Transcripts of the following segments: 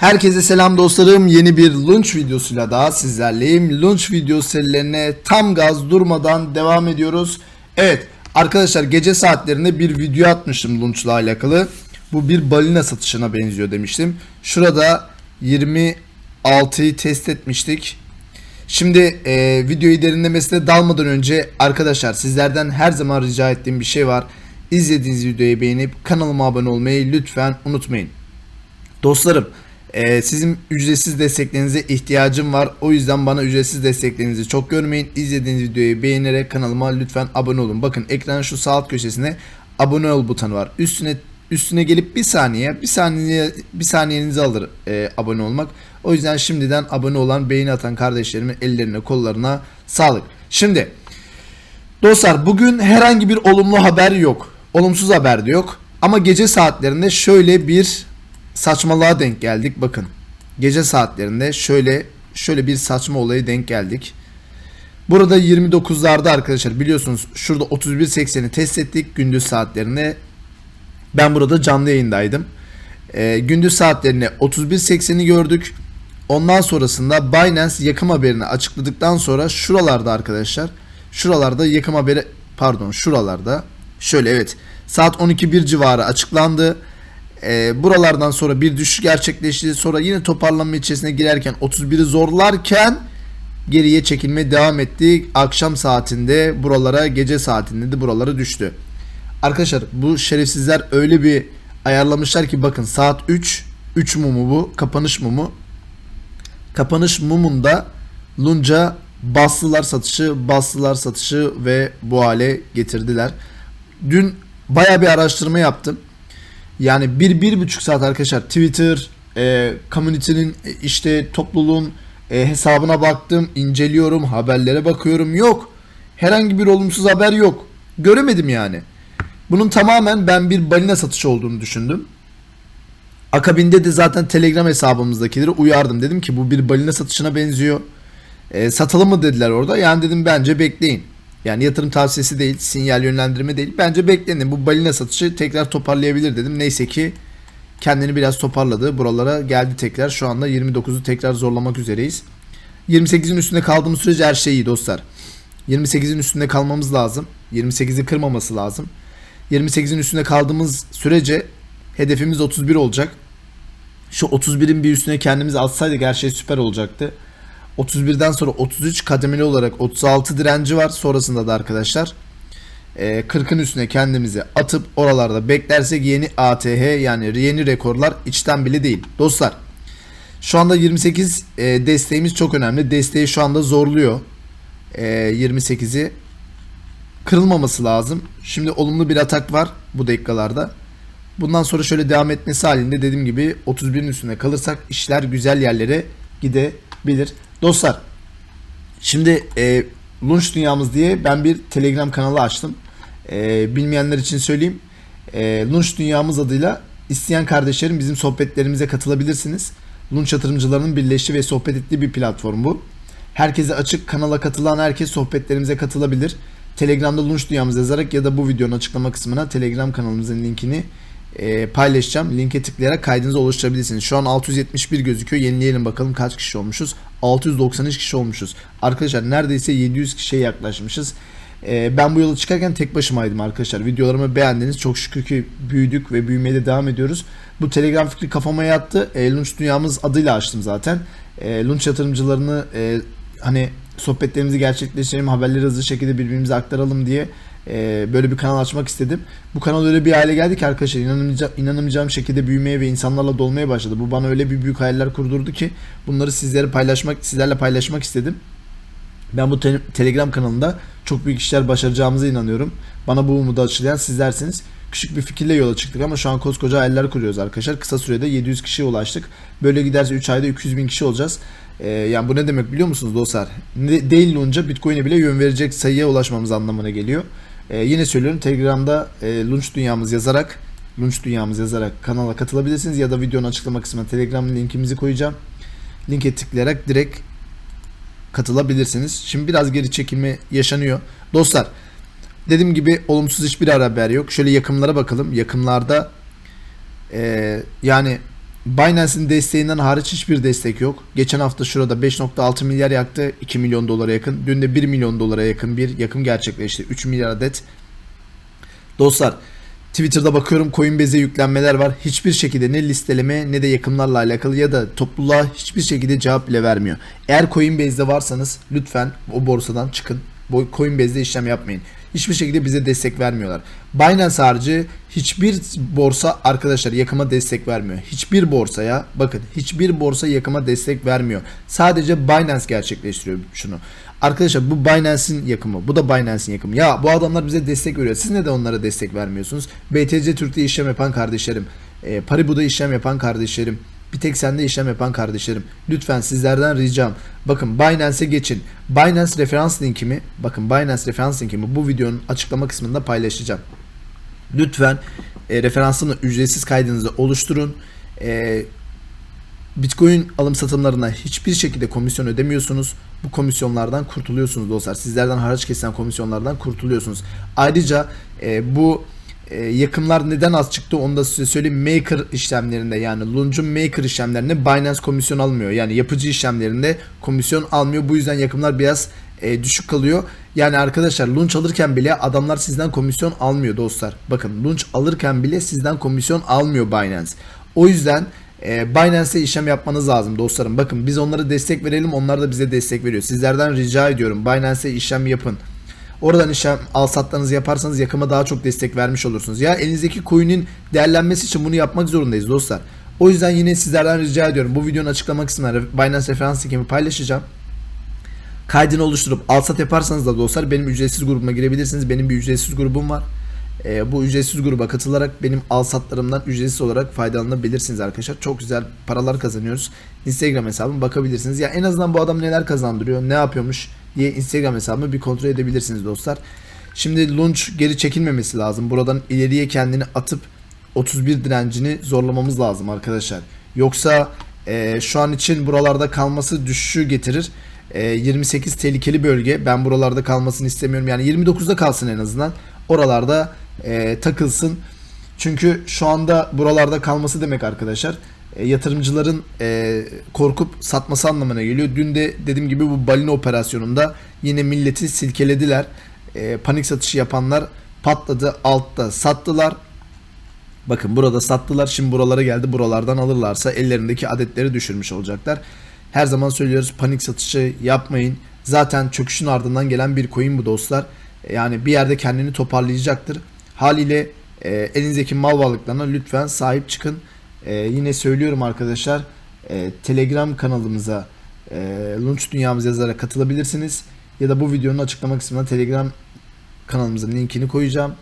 Herkese selam dostlarım. Yeni bir launch videosuyla daha sizlerleyim. Launch video serilerine tam gaz durmadan devam ediyoruz. Evet arkadaşlar gece saatlerinde bir video atmıştım launchla alakalı. Bu bir balina satışına benziyor demiştim. Şurada 26'yı test etmiştik. Şimdi e, videoyu derinlemesine dalmadan önce arkadaşlar sizlerden her zaman rica ettiğim bir şey var. İzlediğiniz videoyu beğenip kanalıma abone olmayı lütfen unutmayın. Dostlarım e, sizin ücretsiz desteklerinize ihtiyacım var. O yüzden bana ücretsiz desteklerinizi çok görmeyin. İzlediğiniz videoyu beğenerek kanalıma lütfen abone olun. Bakın ekranın şu sağ alt köşesine abone ol butonu var. Üstüne üstüne gelip bir saniye bir saniye bir saniyenizi alır e, abone olmak. O yüzden şimdiden abone olan beğeni atan kardeşlerimin ellerine kollarına sağlık. Şimdi dostlar bugün herhangi bir olumlu haber yok. Olumsuz haber de yok. Ama gece saatlerinde şöyle bir saçmalığa denk geldik. Bakın. Gece saatlerinde şöyle şöyle bir saçma olaya denk geldik. Burada 29'larda arkadaşlar biliyorsunuz şurada 31.80'i test ettik gündüz saatlerinde. Ben burada canlı yayındaydım. Ee, gündüz saatlerinde 31.80'i gördük. Ondan sonrasında Binance yakım haberini açıkladıktan sonra şuralarda arkadaşlar şuralarda yakım haberi pardon şuralarda şöyle evet saat 12.1 civarı açıklandı. Ee, buralardan sonra bir düşüş gerçekleşti. Sonra yine toparlanma içerisine girerken 31'i zorlarken geriye çekilmeye devam etti. Akşam saatinde buralara gece saatinde de buralara düştü. Arkadaşlar bu şerefsizler öyle bir ayarlamışlar ki bakın saat 3 3 mumu bu kapanış mumu kapanış mumunda Lunca bastılar satışı bastılar satışı ve bu hale getirdiler. Dün baya bir araştırma yaptım. Yani bir, bir buçuk saat arkadaşlar Twitter, e, community'nin e, işte topluluğun e, hesabına baktım, inceliyorum, haberlere bakıyorum. Yok. Herhangi bir olumsuz haber yok. Göremedim yani. Bunun tamamen ben bir balina satışı olduğunu düşündüm. Akabinde de zaten Telegram hesabımızdakileri uyardım. Dedim ki bu bir balina satışına benziyor. E, satalım mı dediler orada. Yani dedim bence bekleyin. Yani yatırım tavsiyesi değil, sinyal yönlendirme değil. Bence bekleyin. Bu balina satışı tekrar toparlayabilir dedim. Neyse ki kendini biraz toparladı. Buralara geldi tekrar. Şu anda 29'u tekrar zorlamak üzereyiz. 28'in üstünde kaldığımız sürece her şey iyi dostlar. 28'in üstünde kalmamız lazım. 28'i kırmaması lazım. 28'in üstünde kaldığımız sürece hedefimiz 31 olacak. Şu 31'in bir üstüne kendimizi atsaydık her şey süper olacaktı. 31'den sonra 33 kademeli olarak 36 direnci var. Sonrasında da arkadaşlar e, 40'ın üstüne kendimizi atıp oralarda beklersek yeni ATH yani yeni rekorlar içten bile değil. Dostlar şu anda 28 e, desteğimiz çok önemli. Desteği şu anda zorluyor. E, 28'i kırılmaması lazım. Şimdi olumlu bir atak var bu dakikalarda. Bundan sonra şöyle devam etmesi halinde dediğim gibi 31'in üstünde kalırsak işler güzel yerlere gidebilir. Dostlar şimdi e, Lunch Dünyamız diye ben bir Telegram kanalı açtım. E, bilmeyenler için söyleyeyim. E, Lunch Dünyamız adıyla isteyen kardeşlerim bizim sohbetlerimize katılabilirsiniz. Lunch yatırımcılarının birleştiği ve sohbet ettiği bir platform bu. Herkese açık kanala katılan herkes sohbetlerimize katılabilir. Telegram'da Lunch Dünyamız yazarak ya da bu videonun açıklama kısmına Telegram kanalımızın linkini e, paylaşacağım. Linke tıklayarak kaydınızı oluşturabilirsiniz. Şu an 671 gözüküyor. Yenileyelim bakalım kaç kişi olmuşuz. 693 kişi olmuşuz. Arkadaşlar neredeyse 700 kişiye yaklaşmışız. E, ben bu yola çıkarken tek başımaydım arkadaşlar. Videolarımı beğendiniz. Çok şükür ki büyüdük ve büyümeye de devam ediyoruz. Bu Telegram fikri kafama yattı. E, Lunch Dünyamız adıyla açtım zaten. E, Lunch yatırımcılarını e, hani sohbetlerimizi gerçekleştirelim, haberleri hızlı şekilde birbirimize aktaralım diye e, böyle bir kanal açmak istedim. Bu kanal öyle bir hale geldi ki arkadaşlar inanamayacağım, inanamayacağım şekilde büyümeye ve insanlarla dolmaya başladı. Bu bana öyle bir büyük hayaller kurdurdu ki bunları sizlere paylaşmak, sizlerle paylaşmak istedim. Ben bu te- Telegram kanalında çok büyük işler başaracağımıza inanıyorum. Bana bu umudu aşılayan sizlersiniz. Küçük bir fikirle yola çıktık ama şu an koskoca hayaller kuruyoruz arkadaşlar. Kısa sürede 700 kişiye ulaştık. Böyle giderse 3 ayda 200 bin kişi olacağız. Ee, yani bu ne demek biliyor musunuz dostlar? Ne, değil olunca Bitcoin'e bile yön verecek sayıya ulaşmamız anlamına geliyor. Ee, yine söylüyorum Telegram'da e, Lunch Dünyamız yazarak Lunch Dünyamız yazarak kanala katılabilirsiniz ya da videonun açıklama kısmına Telegram linkimizi koyacağım. Linke tıklayarak direkt katılabilirsiniz. Şimdi biraz geri çekilme yaşanıyor. Dostlar dediğim gibi olumsuz hiçbir haber yok. Şöyle yakımlara bakalım. Yakımlarda e, yani Binance'in desteğinden hariç hiçbir destek yok. Geçen hafta şurada 5.6 milyar yaktı. 2 milyon dolara yakın. Dün de 1 milyon dolara yakın bir yakım gerçekleşti. 3 milyar adet. Dostlar Twitter'da bakıyorum Coinbase'e yüklenmeler var. Hiçbir şekilde ne listeleme ne de yakımlarla alakalı ya da topluluğa hiçbir şekilde cevap bile vermiyor. Eğer Coinbase'de varsanız lütfen o borsadan çıkın. Coinbase'de işlem yapmayın. Hiçbir şekilde bize destek vermiyorlar. Binance harici hiçbir borsa arkadaşlar yakıma destek vermiyor. Hiçbir borsaya bakın hiçbir borsa yakıma destek vermiyor. Sadece Binance gerçekleştiriyor şunu. Arkadaşlar bu Binance'in yakımı. Bu da Binance'in yakımı. Ya bu adamlar bize destek veriyor. Siz neden onlara destek vermiyorsunuz? BTC Türk'te işlem yapan kardeşlerim. E, Paribu'da işlem yapan kardeşlerim. Bir tek sende işlem yapan kardeşlerim. Lütfen sizlerden ricam. Bakın Binance'e geçin. Binance referans linkimi, bakın Binance referans linkimi bu videonun açıklama kısmında paylaşacağım. Lütfen e, referansını ücretsiz kaydınızı oluşturun. E, Bitcoin alım satımlarına hiçbir şekilde komisyon ödemiyorsunuz. Bu komisyonlardan kurtuluyorsunuz dostlar. Sizlerden haraç kesen komisyonlardan kurtuluyorsunuz. Ayrıca e, bu e, yakımlar neden az çıktı onu da size söyleyeyim. Maker işlemlerinde yani Lunge'un Maker işlemlerinde Binance komisyon almıyor. Yani yapıcı işlemlerinde komisyon almıyor. Bu yüzden yakımlar biraz e, düşük kalıyor. Yani arkadaşlar lunch alırken bile adamlar sizden komisyon almıyor dostlar. Bakın lunch alırken bile sizden komisyon almıyor Binance. O yüzden e, Binance'e işlem yapmanız lazım dostlarım. Bakın biz onlara destek verelim onlar da bize destek veriyor. Sizlerden rica ediyorum Binance'e işlem yapın. Oradan işlem al satlarınızı yaparsanız yakıma daha çok destek vermiş olursunuz. Ya elinizdeki coin'in değerlenmesi için bunu yapmak zorundayız dostlar. O yüzden yine sizlerden rica ediyorum. Bu videonun açıklama kısmına Binance referans linkimi paylaşacağım. Kaydını oluşturup al sat yaparsanız da dostlar benim ücretsiz grubuma girebilirsiniz. Benim bir ücretsiz grubum var. E, bu ücretsiz gruba katılarak benim al satlarımdan ücretsiz olarak faydalanabilirsiniz arkadaşlar. Çok güzel paralar kazanıyoruz. Instagram hesabıma bakabilirsiniz. Ya en azından bu adam neler kazandırıyor, ne yapıyormuş diye Instagram hesabımı bir kontrol edebilirsiniz dostlar. Şimdi launch geri çekilmemesi lazım. Buradan ileriye kendini atıp 31 direncini zorlamamız lazım arkadaşlar. Yoksa e, şu an için buralarda kalması düşüşü getirir. E, 28 tehlikeli bölge. Ben buralarda kalmasını istemiyorum. Yani 29'da kalsın en azından. Oralarda e, takılsın. Çünkü şu anda buralarda kalması demek arkadaşlar yatırımcıların e, korkup satması anlamına geliyor. Dün de dediğim gibi bu balina operasyonunda yine milleti silkelediler. E, panik satışı yapanlar patladı altta sattılar. Bakın burada sattılar şimdi buralara geldi buralardan alırlarsa ellerindeki adetleri düşürmüş olacaklar. Her zaman söylüyoruz panik satışı yapmayın. Zaten çöküşün ardından gelen bir coin bu dostlar. Yani bir yerde kendini toparlayacaktır. Haliyle e, elinizdeki mal varlıklarına lütfen sahip çıkın. E, yine söylüyorum arkadaşlar e, Telegram kanalımıza e, Lunch Dünyamız yazarak katılabilirsiniz. Ya da bu videonun açıklama kısmına Telegram kanalımızın linkini koyacağım.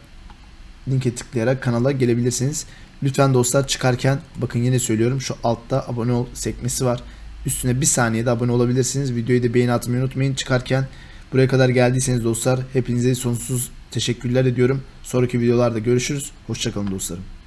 Linke tıklayarak kanala gelebilirsiniz. Lütfen dostlar çıkarken bakın yine söylüyorum şu altta abone ol sekmesi var. Üstüne bir saniyede abone olabilirsiniz. Videoyu da beğeni atmayı unutmayın. Çıkarken buraya kadar geldiyseniz dostlar hepinize sonsuz teşekkürler ediyorum. Sonraki videolarda görüşürüz. Hoşçakalın dostlarım.